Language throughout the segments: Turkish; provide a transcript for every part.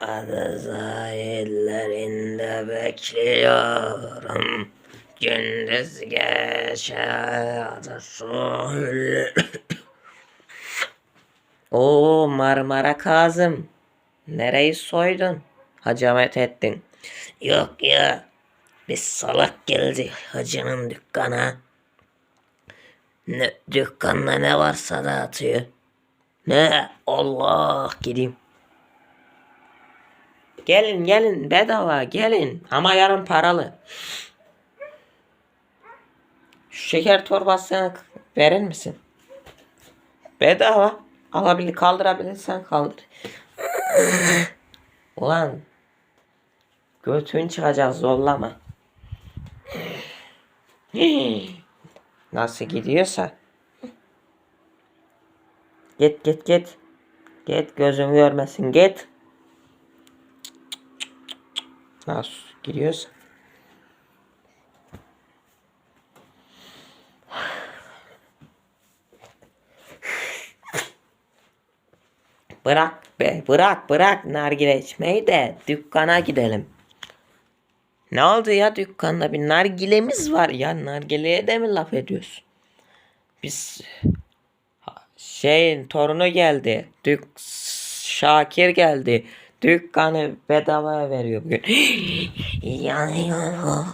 Adı sahillerinde bekliyorum. Gündüz geçer adı sahil. Oo Marmara Kazım. Nereyi soydun? Hacamet ettin. Yok ya. Bir salak geldi hacının dükkana. Ne, dükkanda ne varsa dağıtıyor. Ne? Allah gideyim. Gelin gelin bedava gelin ama yarın paralı. Şu şeker torbasını verir misin? Bedava. Alabilir kaldırabilirsen kaldır. Ulan götün çıkacak zorlama. Nasıl gidiyorsa. Git git git. Git gözüm görmesin git. Nasıl gidiyorsa. Bırak be bırak bırak nargile içmeyi de dükkana gidelim. Ne oldu ya dükkanda bir nargilemiz var ya nargileye de mi laf ediyorsun? Biz şeyin torunu geldi. Dük Şakir geldi. Dükkanı bedava veriyor bugün. Yanıyor.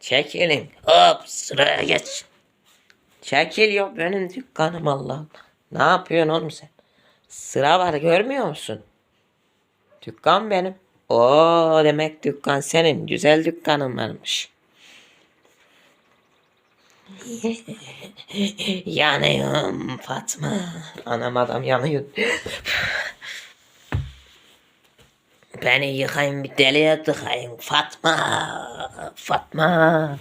Çekilin. Hop sıraya geç. Çekil yok benim dükkanım Allah. Ne yapıyorsun oğlum sen? Sıra var görmüyor musun? Dükkan benim. Oo demek dükkan senin. Güzel dükkanın varmış. Yanıyorum Fatma. Anam adam yanıyor. Beni yıkayın bir deliye tıkayın Fatma. Fatma.